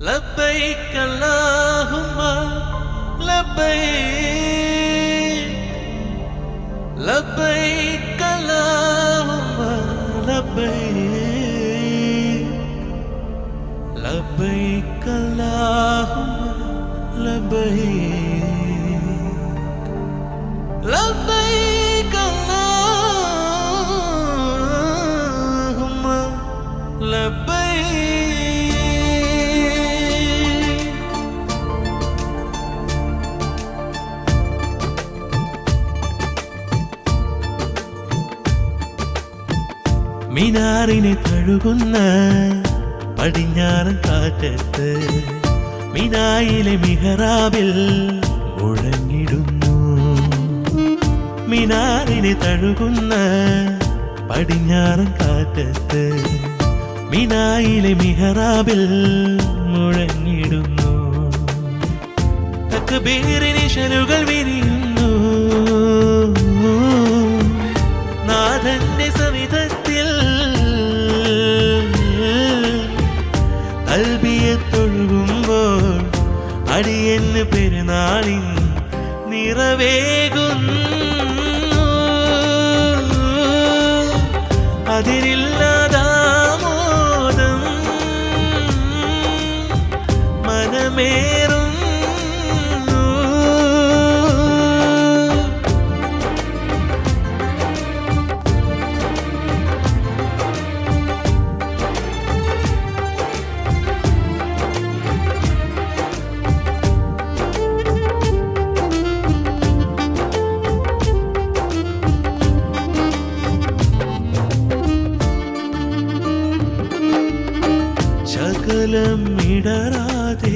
لبيك اللهم لبيك لبيك اللهم لبيك لبيك اللهم لبيك لبيك മിനാറിനെ തഴുകുന്ന പടിഞ്ഞാറൻ കാറ്റത്ത് മിനായിലെ മിഹറാബിൽ മുഴങ്ങിടുന്നു. മിനാറിനെ തഴുകുന്ന പടിഞ്ഞാറൻ കാറ്റത്ത് മിനായിലെ മിഹറാബിൽ മുഴങ്ങിടുന്നു. തക്ബീറിനിശലുകൾ വിരിയുന്നു അടിയെന്ന് പെരുന്നാളിൻ നിറവേകുന്നു. അതിരില്ലാതാമോദം ശകലം ഇടറാതെ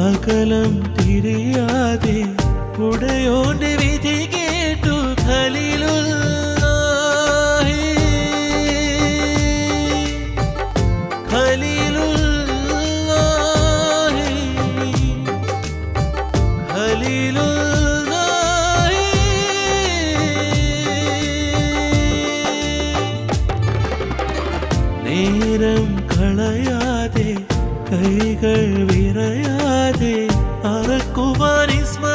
അകലം തിരിയാതെ ഉടയോന്റെ വിധി കേട്ടു ഖലീലുല്ലാഹി. നേരം കളയാതെ கைகள் விரையாதே. அறக்குமாரிஸ்ம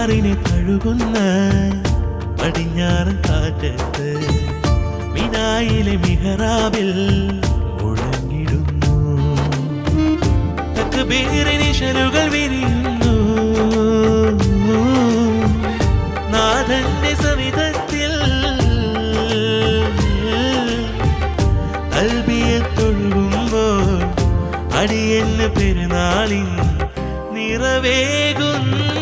പെരുന്നാറിനെ കഴുകുന്ന പടിഞ്ഞാറൻ കാറ്റത്ത് മിനായിലെ മിഹറാബിൽ പേരിന് ശരുകൾ വിരിയുന്നു. നാഥന്റെ സവിധത്തിൽ അൽബിയെ തൊഴുകുമ്പോൾ അടിയെന്ന് പെരുന്നാളിൽ നിറവേകുന്നു.